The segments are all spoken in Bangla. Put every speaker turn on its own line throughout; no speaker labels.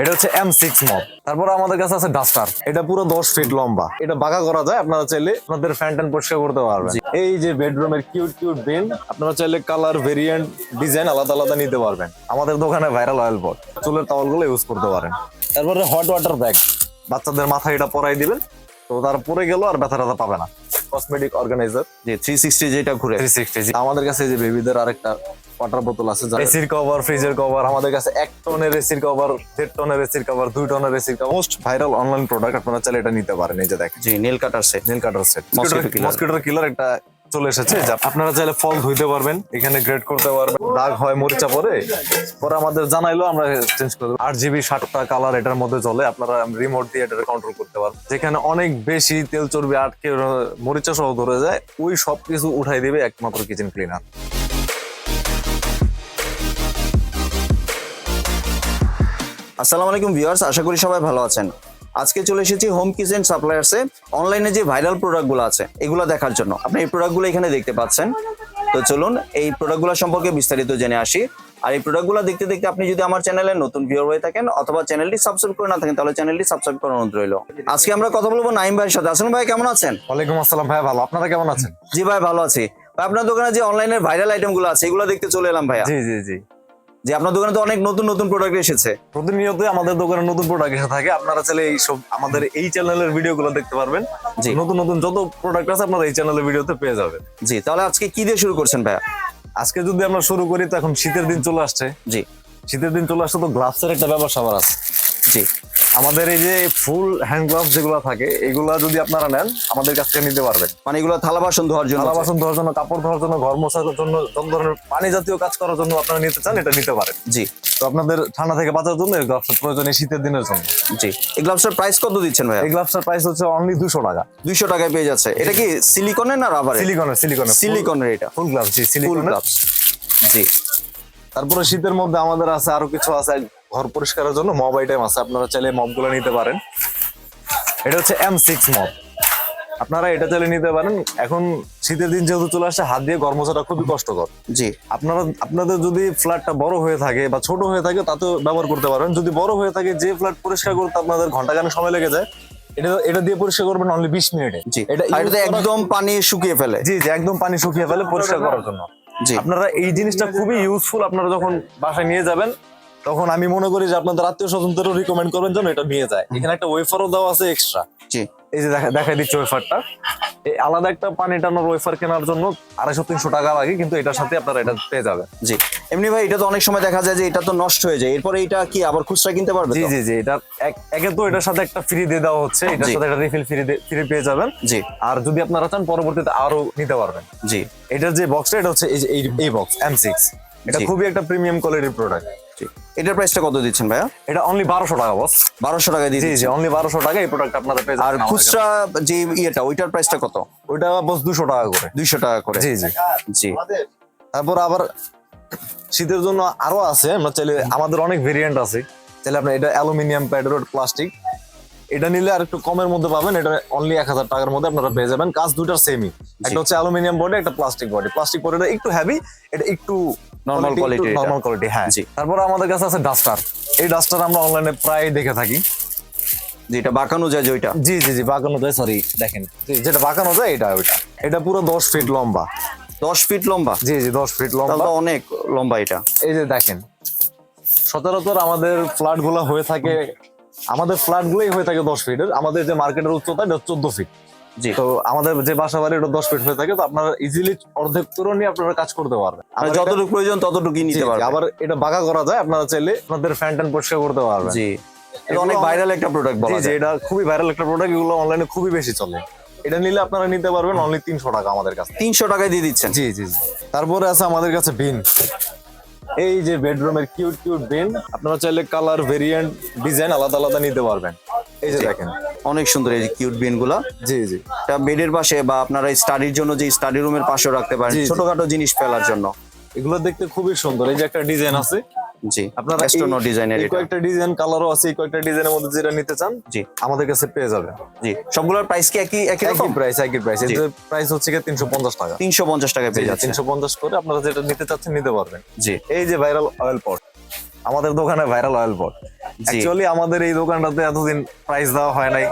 এটা হচ্ছে এম সিক্স মব তারপর আমাদের কাছে আছে ডাস্টার এটা পুরো দশ ফিট লম্বা। এটা বাঁকা করা যায় আপনারা চাইলে আপনাদের ফ্যান ট্যান পরিষ্কার করতে পারবেন। এই যে বেডরুমের কিউট কিউট বিন আপনারা চাইলে কালার ভেরিয়েন্ট ডিজাইন আলাদা আলাদা নিতে পারবেন। আমাদের দোকানে ভাইরাল অয়েল পট চুলের টাওয়ালগুলো ইউজ করতে পারেন। তারপরে হট ওয়াটার ব্যাগ বাচ্চাদের মাথায় এটা পরাই দিবেন। তো তার পরে গেল আর ব্যথা ট্যাথা পাবে না। কসমেটিক অর্গানাইজার
যে থ্রি সিক্সটি যেটা ঘুরে।
থ্রি সিক্সটি আমাদের কাছে যে বেবিদের আরেকটা ওয়াটার বোতল আছে এসির কভার ফ্রিজের কভার আমাদের কাছে এক টনের এসির কভার দেড় টনের এসির কভার দুই টনের এসির cover most viral online product আপনারা চাইলে এটা নিতে পারেন এই যে দেখেন।
জি nail cutter set
nail cutter set. মসকিটোর killer একটা চলে এসেছে আপনারা চাইলে ফল ধুইতে পারবেন এখানে গ্রেড করতে পারবেন দাগ হয় মরিচা পরে পরে আমাদের জানাইলো আমরা চেঞ্জ করে দেবো। আট জিবি ষাটটা কালার এটার মধ্যে চলে আপনারা রিমোট দিয়ে এটা কন্ট্রোল করতে পারবেন। যেখানে অনেক বেশি তেল চর্বি আটকে মরিচা সহ ধরে যায় ওই সব কিছু উঠাই দিবে একমাত্র কিচেন ক্লিনার
আসসালামু আলাইকুম ভিউয়ার্স আশা করি সবাই ভালো আছেন। আজকে চলে এসেছি হোম কিচেন সাপ্লায়ার্সে অনলাইনে যে ভাইরাল প্রোডাক্টগুলো আছে এগুলো দেখার জন্য। আপনি এই প্রোডাক্টগুলো এখানে দেখতে পাচ্ছেন। তো চলুন এই প্রোডাক্টগুলো সম্পর্কে বিস্তারিত জেনে আসি। আর এই প্রোডাক্টগুলো দেখতে দেখতে আপনি যদি আমার চ্যানেলে নতুন ভিউয়ার হয়ে থাকেন অথবা চ্যানেলটি সাবস্ক্রাইব করে না থাকেন তাহলে চ্যানেলটি সাবস্ক্রাইব করার অনুরোধ রইল। আজকে আমরা কথা বলব নাইম ভাইয়ের সাথে। আসুন ভাই কেমন আছেন?
ওয়ালাইকুম আসসালাম ভাই ভালো। আপনারা কেমন আছেন?
জি ভাই ভালো আছি। ভাই আপনার দোকানে যে অনলাইনের ভাইরাল আইটেমগুলো আছে এগুলো দেখতে চলে এলাম ভাইয়া।
জি জি জি।
যে আপনার দোকানে তো অনেক নতুন নতুন প্রোডাক্ট এসেছে।
প্রতিনিয়ত আমাদের দোকানে নতুন প্রোডাক্ট এসে থাকে। আপনারা চাইলে এই সব আমাদের এই চ্যানেলের ভিডিওগুলো দেখতে পারবেন।
জি।
নতুন নতুন যত প্রোডাক্ট আছে আপনারা এই চ্যানেলের ভিডিওতে পেয়ে যাবেন।
জি তাহলে আজকে কি দিয়ে শুরু করছেন ভাইয়া?
আজকে যদি আমরা শুরু করি তো এখন শীতের দিন চলে আসছে।
জি।
শীতের দিন চলে আসছে তো গ্লাভসের একটা ব্যবসা সবার আছে।
জি।
আমাদের এই যে ফুল হ্যান্ড গ্লাভস যেগুলো থাকে এগুলা যদি আপনারা নেন আমাদের কাছ থেকে নিতে পারবেন।
মানে এগুলো থালা বাসন ধোয়ার জন্য।
থালা বাসন ধোয়ার জন্য কাপড় ধোয়ার জন্য ঘর মোছার জন্য যত ধরনের পানি জাতীয় কাজ করার জন্য আপনারা নিতে চান এটা নিতে পারেন।
জি।
তো আপনাদের ঠান্ডা থেকে বাঁচার জন্য এই গ্লাভসের প্রয়োজন এই শীতের দিনের জন্য।
জি। এই গ্লাভসটার প্রাইস কত দিচ্ছেন ভাইয়া?
এই গ্লাভসের প্রাইস হচ্ছে অনলি দুশো টাকা।
দুইশো টাকায় পেয়ে যাচ্ছে। এটা কি সিলিকনের না রাবারের
সিলিকনের সিলিকনের
সিলিকনের এটা।
ফুল গ্লাভস জি সিলিকনের
গ্লাভস জি।
তারপরে শীতের মধ্যে আমাদের আছে আরও কিছু আছে ঘর পরিষ্কারের জন্য মব আইটেম আছে আপনারা চাইলে মবগুলো নিতে পারেন। এটা হচ্ছে এম সিক্স মব আপনারা এটা চাইলে নিতে পারেন। এখন শীতের দিন যেহেতু চলে আসছে হাত দিয়ে ঘর মোছাটা খুবই কষ্টকর।
জি।
আপনারা আপনাদের যদি ফ্ল্যাটটা বড় হয়ে থাকে বা ছোট হয়ে থাকে তাতেও ব্যবহার করতে পারবেন যদি বড় হয়ে থাকে যে ফ্ল্যাট পরিষ্কার করতে আপনাদের ঘন্টাখানেক সময় লেগে যায় এটা এটা দিয়ে পরিষ্কার করবেন অনলি বিশ মিনিটে।
জি।
এটা
একদম পানি শুকিয়ে ফেলে।
জি জি একদম পানি শুকিয়ে ফেলে পরিষ্কার করার জন্য।
জি।
আপনারা এই জিনিসটা খুবই ইউজফুল আপনারা যখন বাসায় নিয়ে যাবেন তখন আমি মনে করি যে আপনাদের আত্মীয় স্বজনদেরও রিকমেন্ড করবেন যেন এটা নিয়ে যায়। এখানে একটা ওয়েফারও দেওয়া আছে এক্সট্রা
জি।
এই যে দেখা দেখা দিচ্ছে ওয়েফারটা এই আলাদা একটা পানি টানোর ওয়েফার কেনার জন্য আড়াইশো তিনশো টাকা লাগে কিন্তু এটার সাথে আপনারা এটা পেয়ে যাবেন।
জি। এমনি ভাই এটা তো অনেক সময় দেখা যায় যে এটা তো নষ্ট হয়ে যায়। এরপরে এটা কি আবার খুচরা কিনতে পারবে
জি? জি জি। এটা এক- তো এটার সাথে একটা ফ্রি দিয়ে দেওয়া হচ্ছে। এটার সাথে একটা রিফিল ফ্রি ফ্রি পেয়ে যাবেন।
জি।
আর যদি আপনারা চান পরবর্তীতে আরও নিতে পারবেন।
জি।
এটার যে বক্সটা এটা হচ্ছে এই বক্স এম সিক্স এটা খুবই একটা প্রিমিয়াম কোয়ালিটির প্রোডাক্ট
এটার প্রাইসটা কত দিচ্ছেন ভাইয়া?
এটা অনলি বারোশো টাকা বস
বারোশো টাকায় দিয়ে
জি অনলি বারোশো টাকা এই প্রোডাক্ট আপনারা পেয়ে
আর খুচরা যে ইয়েটা ওইটার প্রাইসটা কত?
ওইটা বস দুশো টাকা করে।
দুইশো টাকা করে।
জি জি।
জি।
তারপর আবার শীতের জন্য আরও আছে আমরা চাইলে আমাদের অনেক ভেরিয়েন্ট আছে। চাইলে আপনার এটা অ্যালুমিনিয়াম প্যাডের প্লাস্টিক এটা নিলে আর একটু কমের মধ্যে পাবেন এটা অনলি এক হাজার টাকার মধ্যে আপনারা পেয়ে যাবেন। কাজ দুটার সেমই একটা হচ্ছে অ্যালুমিনিয়াম বডি একটা প্লাস্টিক বডি প্লাস্টিক বডিটা একটু হেভি এটা একটু
Quality এটা।
নর্মাল কোয়ালিটি হ্যাঁ। তারপর আমাদের কাছে আছে ডাস্টার এই ডাস্টার আমরা অনলাইনে প্রায় দেখে থাকি।
যেটা বাঁকানো যায় ওইটা?
জি জি জি বাঁকানো যায় সরি দেখেন। যেটা বাঁকানো যায় এটা ওইটা। এটা পুরো দশ ফিট লম্বা।
দশ ফিট লম্বা?
জি জি দশ ফিট লম্বা।
অনেক লম্বা এটা।
এই যে দেখেন সচরাচর আমাদের ফ্ল্যাটগুলো হয়ে থাকে আমাদের ফ্ল্যাট গুলোই হয়ে থাকে দশ ফিটের আমাদের যে মার্কেটের উচ্চতা এটা চোদ্দ ফিট তো আমাদের যে বাসা বাড়ি এটা দশ ফিট হয়ে থাকে তো আপনারা ইজিলি অর্ধেক করে নিয়ে আপনারা কাজ করতে পারবেন।
মানে যতটুকু প্রয়োজন ততটুকুই নিতে
জি,
পারবে
আবার এটা বাঁকা করা যায় আপনারা চাইলে আপনাদের ফ্যান ট্যান পরিষ্কার করতে পারবেন।
জি। এটা অনেক ভাইরাল একটা প্রোডাক্ট বলা যায়।
এটা খুবই ভাইরাল একটা প্রোডাক্ট এগুলো অনলাইনে খুবই বেশি চলে। এটা নিলে আপনারা নিতে পারবেন অনলি তিনশো টাকা আমাদের কাছে
তিনশো টাকায় দিয়ে দিচ্ছেন।
জি জি তারপরে আছে আমাদের কাছে বিন এই যে বেডরুমের কিউট কিউট বিন আপনারা চাইলে কালার ভেরিয়েন্ট ডিজাইন আলাদা আলাদা নিতে পারবেন। এই যে দেখেন।
অনেক সুন্দর এই যে কিউট বিনগুলা।
জি জি।
এটা বেডের পাশে বা আপনারা স্টাডির জন্য যে স্টাডি রুমের পাশেও রাখতে পারেন। ছোটখাটো জিনিস ফেলার জন্য।
এগুলো দেখতে খুবই সুন্দর। এই যে একটা ডিজাইন আছে।
জি
আপনারা
অ্যাস্ট্রোনো ডিজাইনের এটা।
কয়েকটা ডিজাইন কালারও আছে কয়েকটা ডিজাইনের মধ্যে যেটা নিতে চান
জি।
আমাদের কাছে পেয়ে যাবেন।
জি সবগুলোর প্রাইস কি একই একই রকম?
প্রাইস একই প্রাইস। এর প্রাইস হচ্ছে তিনশো পঞ্চাশ টাকা।
তিনশো পঞ্চাশ টাকায় পেয়ে যাচ্ছে।
তিনশো পঞ্চাশ করে আপনারা যেটা নিতে চাচ্ছেন নিতে পারবেন।
জি।
এই যে ভাইরাল অয়েল পট আমাদের দোকানে ভাইরাল অয়েল পট অ্যাকচুয়ালি আমাদের এই দোকানটাতে এতদিন প্রাইস দেওয়া হয় নাই।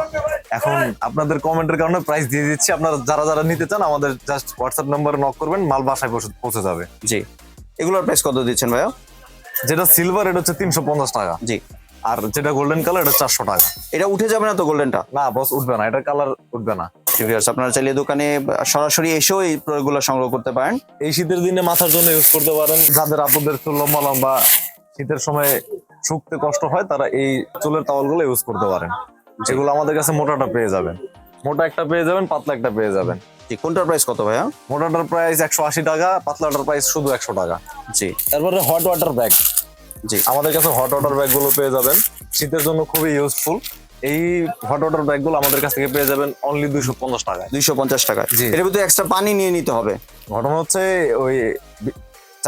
এখন আপনাদের কমেন্টের কারণে প্রাইস দিয়ে দিচ্ছি। আপনারা যারা যারা নিতে চান আমাদের জাস্ট হোয়াটসঅ্যাপ নাম্বারে নক করবেন মাল বাসায় পৌঁছে- যাবে।
জি। এগুলোর প্রাইস কত দিচ্ছেন ভাইয়া?
যেটা সিলভার এটা হচ্ছে তিনশো পঞ্চাশ টাকা।
জি।
আর যেটা গোল্ডেন কালার এটা চারশো টাকা।
এটা উঠে যাবে না তো গোল্ডেনটা
না বস উঠবে না। এটা কালার উঠবে না।
ভিউয়ার্স আপনারা চাইলে দোকানে সরাসরি এসেও এই প্রোডাক্টগুলো সংগ্রহ করতে পারেন।
এই শীতের দিনে মাথার জন্য ইউজ করতে পারেন। যাদের আপুদের চুল লম্বা লম্বা শীতের সময় শুকতে কষ্ট হয় তারা এই চুলের তাওয়ালগুলো ইউজ করতে পারেন যেগুলো আমাদের কাছে মোটাটা পেয়ে যাবেন। মোটা একটা পেয়ে যাবেন পাতলা একটা পেয়ে যাবেন।
কোনটার প্রাইস কত ভাইয়া?
মোটাটার প্রাইস একশো আশি টাকা পাতলাটার প্রাইস শুধু একশো টাকা।
জি
তারপরে হট ওয়াটার ব্যাগ
জি
আমাদের কাছে হট ওয়াটার ব্যাগগুলো পেয়ে যাবেন। শীতের জন্য খুবই ইউজফুল এই হট ওয়াটার ব্যাগগুলো আমাদের কাছ থেকে পেয়ে যাবেন অনলি দুইশো পঞ্চাশ টাকায়।
দুইশো পঞ্চাশ টাকা। এর ভিতরে এক্সট্রা পানি নিয়ে নিতে হবে।
ঘটনা হচ্ছে ওই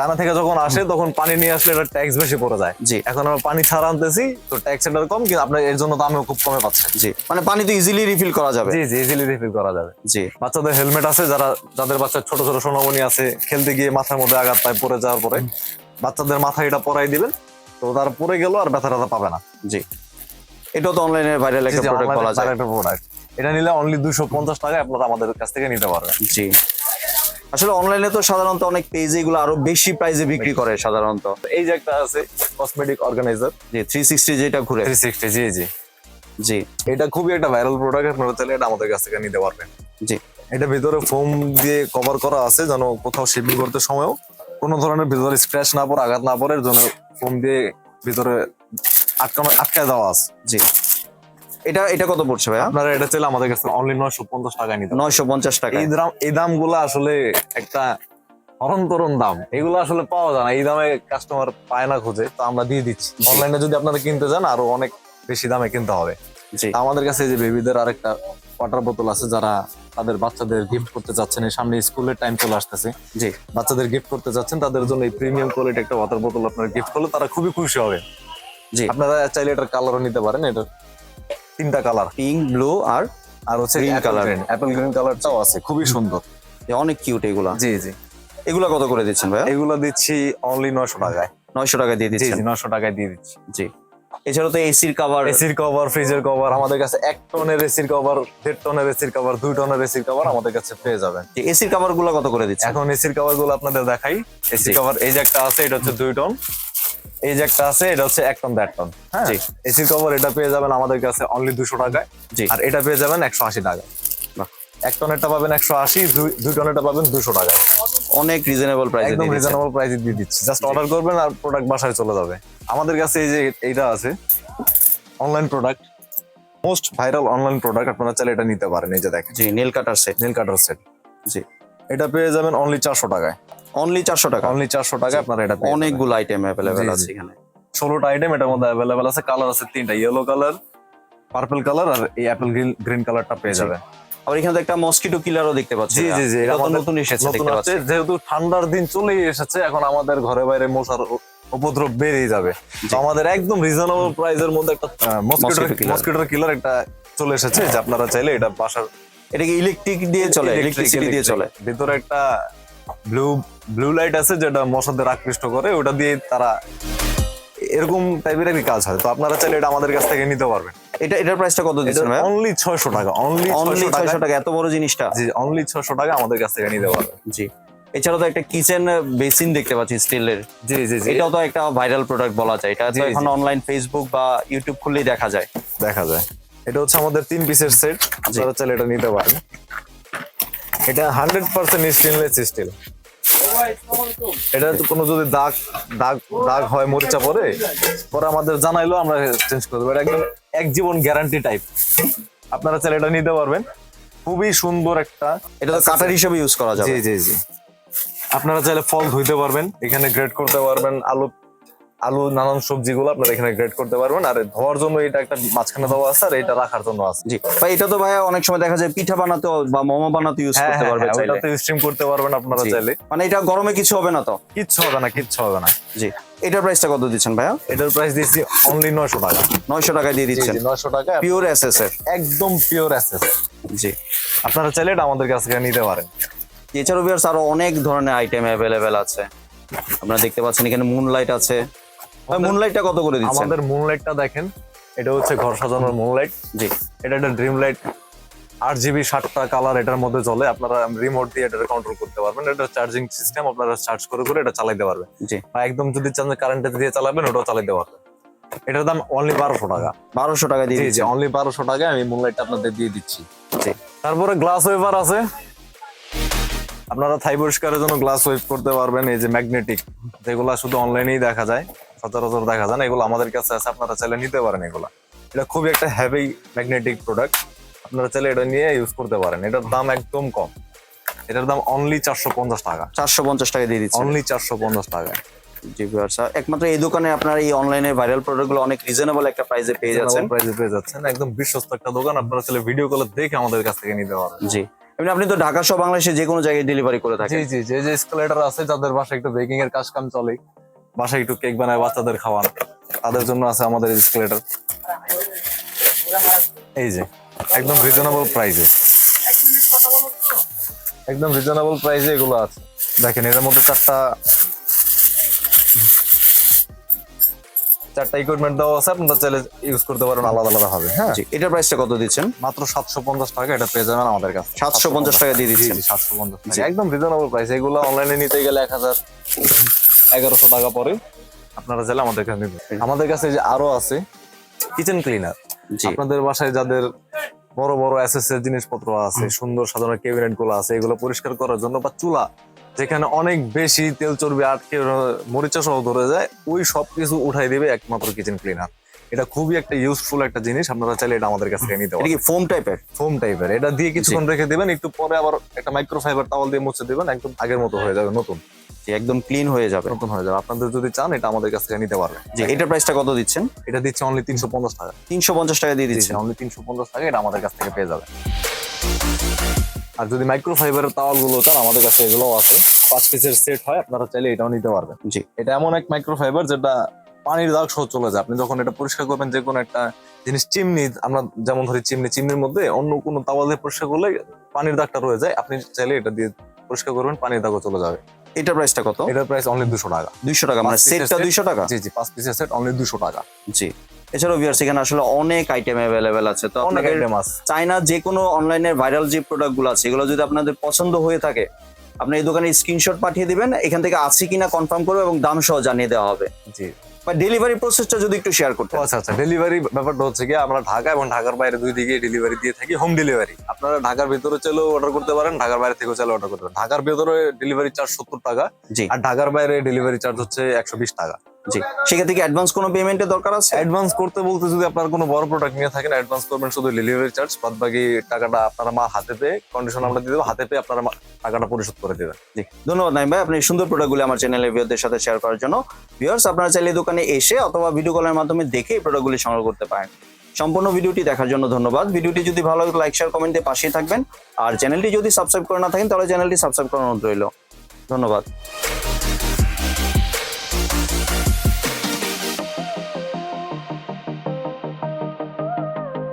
চায়না থেকে যখন আসে তখন পানি নিয়ে আসলে এটা ট্যাক্স বেশি পড়ে যায়।
জি।
এখন আমরা পানি ছাড়া আনতেছি তো ট্যাক্স এটার কম কিন্তু আপনার এর জন্য দামও খুব কমে পাচ্ছেন
জি। মানে পানি তো ইজিলি রিফিল করা যাবে।
জি জি ইজিলি রিফিল করা যাবে।
জি।
বাচ্চাদের হেলমেট আছে যারা যাদের বাচ্চার ছোট ছোট সোনামণি আছে খেলতে গিয়ে মাথার মধ্যে আঘাত পায় পড়ে যাওয়ার পরে বাচ্চাদের মাথায় এটা পরাই দিবেন তো তারা পরে গেল আর ব্যথা ট্যাথা পাবে না।
জি। এটাও তো অনলাইনে ভাইরাল একটা প্রোডাক্ট বলা যায়।
একটা প্রোডাক্ট এটা নিলে অনলি দুশো পঞ্চাশ টাকায় আপনারা আমাদের কাছ থেকে নিতে পারবেন।
জি। আসলে অনলাইনে তো সাধারণত অনেক পেজ এগুলো আরও বেশি প্রাইসে বিক্রি করে সাধারণত।
এই যে একটা আছে কসমেটিক অর্গানাইজার
যে থ্রি সিক্সটি যেটা ঘুরে।
থ্রি সিক্সটি জি জি।
জি।
এটা খুবই একটা ভাইরাল প্রোডাক্ট আপনারা চাইলে এটা আমাদের কাছ থেকে নিতে পারবেন।
জি।
এটা ভিতরে ফোম দিয়ে কভার করা আছে যেন কোথাও শেপিং করতে সময়ও কোনো ধরনের ভিতরে স্ক্র্যাচ না পড়ে আঘাত না পড়ে জন্য ফোম দিয়ে ভিতরে আটকানো আটকায় দেওয়া আছে।
জি। এটা এটা কত পড়ছে ভাইয়া?
আপনারা এটা চাইলে আমাদের কাছে অনলি নয়শো পঞ্চাশ টাকায় নিতে
নয়শো পঞ্চাশ টাকা
এই দাম এই দামগুলো আসলে একটা অনন্তরণ দাম। এগুলো আসলে পাওয়া যায় না। এই দামে কাস্টমার পায় না খুঁজে তো আমরা দিয়ে দিচ্ছি। অনলাইনে যদি আপনারা কিনতে যান আরও অনেক বেশি দামে কিনতে হবে। আমাদের কাছে যে বেবিদের আরেকটা ওয়াটার বোতল আছে যারা তাদের বাচ্চাদের গিফট করতে চাচ্ছেন এই সামনে স্কুলের টাইম চলে আসতেছে।
জি।
বাচ্চাদের গিফট করতে চাচ্ছেন তাদের জন্য এই প্রিমিয়াম কোয়ালিটি একটা ওয়াটার বোতল আপনারা গিফট করলে তারা খুবই খুশি হবে।
জি।
আপনারা চাইলে এটার কালারও নিতে পারেন এটার তিনটা কালার।
পিঙ্ক ব্লু আর
আর হচ্ছে গ্রিন কালার অ্যাপেল গ্রিন কালারটাও আছে খুবই সুন্দর।
অনেক কিউট এগুলা।
জি জি।
এগুলা কত করে দিচ্ছেন ভাইয়া?
এগুলো দিচ্ছি অনলি নয়শো টাকায়।
নয়শো টাকা দিয়ে
জি
দিচ্ছেন?
নয়শো টাকায় দিয়ে দিচ্ছি।
জি। এছাড়াও তো এসির কাভার
এসির কভার ফ্রিজের কভার আমাদের কাছে এক টনের এসির কভার দেড় টনের এসির কভার দুই টনের এসির কভার আমাদের কাছে পেয়ে যাবেন।
এসির কাভারগুলো কত করে দিচ্ছেন?
এখন এসির কভারগুলো আপনাদের দেখাই। এসি
জি।
কভার এই যে একটা আছে এটা হচ্ছে দুই টন। এই যে একটা আছে এটা হচ্ছে এক টন দেড় টন। হ্যাঁ।
জি।
এসির কভার এটা পেয়ে যাবেন আমাদের কাছে অনলি দুশো টাকায়।
জি।
আর এটা পেয়ে যাবেন একশো আশি টাকায়। এক টনেরটা পাবেন একশো আশি দুই টনেরটা পাবেন দুশো টাকায়।
অনেক রিজনেবল প্রাইস
একদম রিজনেবল প্রাইসে দিয়ে দিচ্ছি। জাস্ট অর্ডার করবেন আর প্রোডাক্ট বাসায় চলে যাবে। আমাদের কাছে এই যে এইটা আছে online product most viral online product আপনারা চাইলে এটা নিতে পারেন এই যে দেখেন।
জি nail cutter set
nail cutter set
জি।
এটা পেয়ে যাবেন অনলি চারশো টাকায়।
অনলি চারশো টাকা।
অনলি চারশো টাকায় আপনারা এটা
অনেকগুলো আইটেম অ্যাভেলেবেল আছে এখানে।
ষোলোটা আইটেম এটার মধ্যে অ্যাভেলেবেল আছে। কালার আছে তিনটা ইয়েলো কালার পার্পল কালার আর এই অ্যাপেল গ্রিন গ্রিন কালারটা পেয়ে
জি।
যাবেন
আবার এখানে একটা মসকিটো কিলারও দেখতে পাচ্ছি
জি জি জি
এটা নতুন এসেছে দেখতে পাচ্ছি।
যেহেতু ঠান্ডার দিন চলেই এসেছে এখন আমাদের ঘরে বাইরে মশার উপদ্রব বেড়েই যাবে। তো আমাদের একদম রিজনেবল প্রাইসের মধ্যে একটা
killer।
মসকিটোর কিলার একটা চলে এসেছে যে আপনারা চাইলে এটা বাসার
এটা কি ইলেকট্রিক দিয়ে চলে ইলেকট্রিসিটি দিয়ে চলে।
ভিতরে একটা ব্লু ব্লু লাইট আছে যেটা মশাদের আকৃষ্ট করে ওটা দিয়ে তারা এরকম টাইপের একটি কাজ হয়। তো আপনারা চাইলে এটা আমাদের কাছ থেকে নিতে পারবেন।
এটা এটার প্রাইসটা কত দিচ্ছেন ভাই
অনলি ছয়শো টাকা অনলি
অনলি
ছয়শো টাকা
এত বড় জিনিসটা?
জি অনলি ছয়শো টাকা আমাদের কাছ থেকে নিতে পারবেন।
জি। এছাড়াও তো একটা কিচেন বেসিন দেখতে পাচ্ছি স্টিলের।
জি জি জি।
এটাও তো একটা ভাইরাল প্রোডাক্ট বলা যায়। এটা তো এখন অনলাইন ফেসবুক বা ইউটিউব খুললেই দেখা যায়।
দেখা যায়। এটা হচ্ছে আমাদের তিন পিসের সেট আপনারা চাইলে এটা নিতে পারেন। এটা হান্ড্রেড পার্সেন্ট স্টেনলেস স্টিল এটা তো কোনো যদি দাগ দাগ দাগ হয় মরিচা পরে পরে আমাদের জানাইলো আমরা চেঞ্জ করে দেবো। এটা একদম এক জীবন গ্যারান্টি টাইপ আপনারা চাইলে এটা নিতে পারবেন। খুবই সুন্দর একটা
এটা তো কাটার হিসেবে ইউজ করা যাবে।
জি জি জি। আপনারা চাইলে ফল ধুইতে পারবেন এখানে গ্রেড করতে পারবেন আলু আলু নানান সবজিগুলো আপনারা এখানে গ্রেড করতে পারবেন। আর ধোয়ার জন্য এটা একটা মাঝখানে দেওয়া আছে আর এটা রাখার জন্য আছে।
জি। ভাই এটা তো ভাই অনেক সময় দেখা যায় পিঠা বানাতে বা মোমো বানাতে ইউজ
হ্যাঁ
করতে পারবে
হ্যাঁ
চাইলে।
ওটাতে স্ট্রিম করতে পারবেন আপনারা চাইলে।
মানে এটা গরমে কিছু হবে না তো?
কিচ্ছু হবে না কিচ্ছু হবে না।
জি। এটার প্রাইসটা কত দিচ্ছেন ভাইয়া?
এটার প্রাইস দিচ্ছি অনলি নয়শো টাকা।
নয়শো টাকায় দিয়ে দিচ্ছেন।
নয়শো টাকা।
পিওর এস এস এর
একদম পিওর অ্যাসেস
জি।
আপনারা চাইলে এটা আমাদের কাছ থেকে নিতে পারেন।
এছাড়াও ভিউয়ার্স আরও অনেক ধরনের আইটেম অ্যাভেলেবেল আছে। আপনারা দেখতে পাচ্ছেন এখানে মুন লাইট আছে। মুনলাইটটা কত করে দিচ্ছেন?
আমাদের মুনলাইটটা দেখেন এটা হচ্ছে ঘর সাজানোর মুনলাইট
জি।
এটা একটা ড্রিম লাইট আট জিবি ষাটটা কালার এটার মধ্যে চলে আপনারা রিমোট দিয়ে এটা কন্ট্রোল করতে পারবেন। এটা চার্জিং সিস্টেম আপনারা চার্জ করে করে এটা চালাইতে পারবেন।
জি।
বা একদম যদি চান কারেন্টে দিয়ে চালাবেন ওটাও চালাইতে পারবেন। এটার দাম অনলি বারোশো টাকা।
বারোশো টাকা দিয়ে
জি অনলি বারোশো টাকা আমি মুনলাইটটা আপনাদের দিয়ে দিচ্ছি।
জি।
তারপরে গ্লাস ওয়েভার আছে। আপনারা থাই পরিষ্কারের জন্য গ্লাস ওয়েভ করতে পারবেন এই যে ম্যাগনেটিক যেগুলা শুধু অনলাইনেই দেখা যায়। সচরাচর দেখা যায় না এগুলো আমাদের কাছে আছে আপনারা চাইলে নিতে পারেন এগুলা। এটা খুবই একটা হেভি ম্যাগনেটিক প্রোডাক্ট আপনারা চাইলে এটা নিয়ে ইউজ করতে পারেন। এটার দাম একদম কম। এটার দাম অনলি চারশো পঞ্চাশ টাকা।
চারশো পঞ্চাশ টাকা দিয়ে দিচ্ছেন।
অনলি চারশো পঞ্চাশ টাকা
জি ভিউয়ার্স একমাত্র এই দোকানে আপনারা এই অনলাইনে ভাইরাল প্রোডাক্টগুলো অনেক রিজনেবল একটা প্রাইসে পেয়ে যাচ্ছেন।
প্রাইসে পেয়ে যাচ্ছেন। একদম বিশ্বস্ত একটা দোকান আপনারা চাইলে ভিডিও কলে দেখে আমাদের কাছ থেকে নিতে পারবেন।
জি। এমনি আপনি তো ঢাকা সহ বাংলাদেশে যে কোনো জায়গায় ডেলিভারি করে থাকেন।
জি জি যে যে স্কেলেটার আছে যাদের বাসায় একটু বেকিং এর কাজ কাম চলে বাসায় একটু কেক বানায় বাচ্চাদের খাওয়ান। তাদের জন্য আছে আমাদের স্কেলেটার এই যে একদম রিজনেবল প্রাইসে একদম রিজনেবল প্রাইসে এগুলো আছে। দেখেন এর মধ্যে চারটা চারটা ইকুইপমেন্ট দেওয়া আছে আপনারা চাইলে ইউজ করতে পারেন আলাদা আলাদা ভাবে হ্যাঁ?
জি এটার প্রাইসটা কত দিচ্ছেন?
মাত্র সাতশো পঞ্চাশ টাকা এটা পেয়ে যাবেন আমাদের কাছে।
750 টাকা দিয়ে দিচ্ছেন।
সাতশো পঞ্চাশ একদম রিজনেবল প্রাইস এগুলো অনলাইনে নিতে গেলে এক হাজার এগারোশো টাকা পরে আপনারা চাইলে আমাদের কাছে নিবেন। আমাদের কাছে যে আরও আছে কিচেন ক্লিনার আপনাদের বাসায় যাদের বড় বড় এসএস এর জিনিসপত্র আছে সুন্দর সাজানো ক্যাবিনেটগুলো আছে এগুলো পরিষ্কার করার জন্য বা চুলা যেখানে অনেক বেশি তেল চর্বি আটকে মরিচা সহ ধরে যায় ওই সব কিছু উঠাই দিবে একমাত্র কিচেন ক্লিনার এটা খুবই একটা ইউজফুল একটা জিনিস আপনারা চাইলে এটা আমাদের কাছে নিতে পারেন
ফোম টাইপের
ফোম টাইপের এটা দিয়ে কিছুক্ষণ রেখে দিবেন একটু পরে আবার একটা মাইক্রোফাইবার টাওয়াল দিয়ে মুছে দিবেন একদম আগের মতো হয়ে যাবে নতুন।
জি একদম ক্লিন হয়ে যাবে।
নতুন হয়ে যাবে। আপনাদের যদি চান এটা আমাদের কাছ থেকে নিতে পারবেন।
জি এটার প্রাইসটা কত দিচ্ছেন?
এটা দিচ্ছে অনলি তিনশো পঞ্চাশ টাকা।
তিনশো পঞ্চাশ টাকা দিয়ে দিচ্ছেন।
অনলি তিনশো পঞ্চাশ টাকা এটা আমাদের কাছ থেকে পেয়ে যাবে আর যদি মাইক্রোফাইবারের তাওয়ালগুলো চান আমাদের কাছে এগুলোও আছে। পাঁচ পিসের সেট হয় আপনারা চাইলে এটাও নিতে পারবেন।
জি।
এটা এমন এক মাইক্রোফাইবার যেটা পানির দাগ সহ চলে যায়। আপনি যখন এটা পরিষ্কার করবেন যে কোনো একটা জিনিস চিমনি আমরা যেমন ধরি চিমনি চিমনির মধ্যে অন্য কোনো তাওয়াল দিয়ে পরিষ্কার করলে পানির দাগটা রয়ে যায়। আপনি চাইলে এটা দিয়ে পরিষ্কার করবেন পানির দাগও চলে যাবে।
এটার প্রাইসটা কত?
এটার প্রাইস অনলি দুশো টাকা।
দুইশো টাকা মানে সেটটা দুশো টাকা?
জি জি পাঁচ পিসের সেট অনলি দুশো টাকা।
জি। এছাড়াও ভিউয়ার্স এখানে আসলে অনেক আইটেম অ্যাভেলেবেল আছে। তো
অনেক
আপনাদের
আইটেম আছে।
চাইনা যে কোনো অনলাইনের ভাইরাল যে প্রোডাক্টগুলো আছে এগুলো যদি আপনাদের পছন্দ হয়ে থাকে আপনি এই দোকানে স্ক্রিনশট পাঠিয়ে দিবেন এখান থেকে আছে কিনা কনফার্ম করবে এবং দাম সহ জানিয়ে দেওয়া হবে।
জি।
ডেলিভারি প্রসেসটা যদি একটু শেয়ার করতে
আচ্ছা আচ্ছা ডেলিভারি ব্যাপারটা হচ্ছে কি আমরা ঢাকা এবং ঢাকার বাইরে দুই দিকে ডেলিভারি দিয়ে থাকি হোম ডেলিভারি আপনারা ঢাকার ভিতরে চলেও অর্ডার করতে পারেন ঢাকার বাইরে থেকেও চাইলে অর্ডার করতে পারেন। ঢাকার ভিতরে ডেলিভারি চার্জ সত্তর টাকা
জি।
আর ঢাকার বাইরে ডেলিভারি চার্জ হচ্ছে একশো বিশ টাকা।
জি। সেখান থেকে অ্যাডভান্স কোনো পেমেন্টের দরকার আছে?
অ্যাডভান্স করতে বলতে যদি আপনার কোনো বড় প্রোডাক্ট নিয়ে থাকেন অ্যাডভান্স করবেন শুধু ডেলিভারি চার্জ বাদ বাকি টাকাটা আপনারা মা হাতে পেয়ে কন্ডিশন আমরা দিয়ে দেবো হাতে পেয়ে আপনারা টাকাটা পরিশোধ করে দেবেন।
জি। ধন্যবাদ নাইম ভাই আপনি সুন্দর প্রোডাক্টগুলো আমার চ্যানেলের ভিউয়ারদের সাথে শেয়ার করার জন্য। ভিউয়ার্স আপনারা চাইলে দোকানে এসে অথবা ভিডিও কলের মাধ্যমে দেখে এই প্রোডাক্টগুলি সংগ্রহ করতে পারেন। সম্পূর্ণ ভিডিওটি দেখার জন্য ধন্যবাদ। ভিডিওটি যদি ভালো লাগে লাইক শেয়ার কমেন্টে পাশেই থাকবেন। আর চ্যানেলটি যদি সাবস্ক্রাইব করে না থাকেন তাহলে চ্যানেলটি সাবস্ক্রাইব অনুরোধ রইল। ধন্যবাদ।